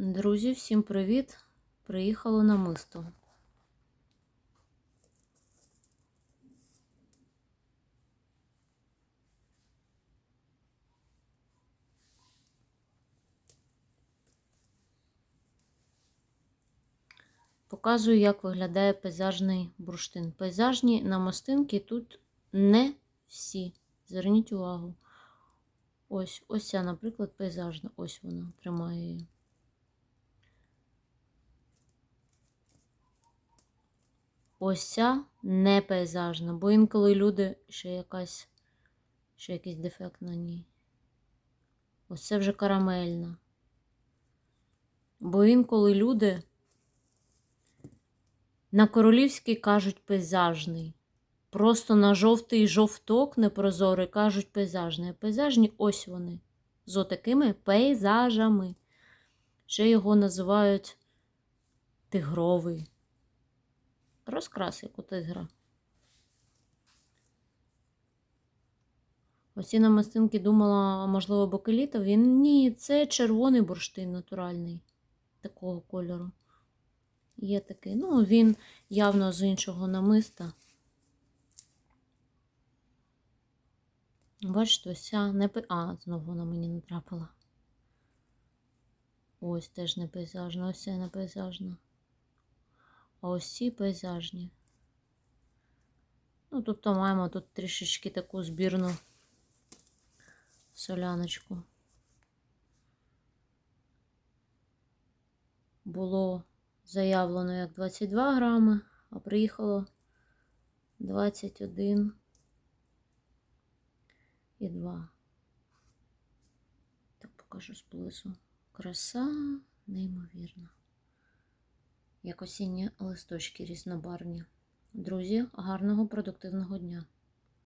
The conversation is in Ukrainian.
Друзі, всім привіт! Приїхало на мисто. Показую, як виглядає пейзажний бурштин. Пейзажні намистинки тут не всі. Зверніть увагу. Ось, ось ця, наприклад, пейзажна. Ось вона тримає її. Ось ця не пейзажна, бо інколи люди ще якась, ще якийсь дефект на ній. Ось це вже карамельна. Бо інколи люди на королівський кажуть пейзажний. Просто на жовтий жовток непрозорий кажуть пейзажний. А пейзажні ось вони. З отакими пейзажами. Ще його називають тигровий. Розкрас, як у тигра. Оці намистинки думала, можливо, бакелітов. Він ні, це червоний бурштин натуральний такого кольору. Є такий. Ну, він явно з іншого намиста. Бачите, ось ця не А, знову вона мені натрапила. Ось теж не пейзажна, ось ця не. А ось ці пейзажні. Ну, тобто маємо тут трішечки таку збірну соляночку. Було заявлено як 22 грами, а приїхало 21 і 2. Так покажу зблизу. Краса неймовірна. Як осінні листочки різнобарвні. Друзі, гарного продуктивного дня!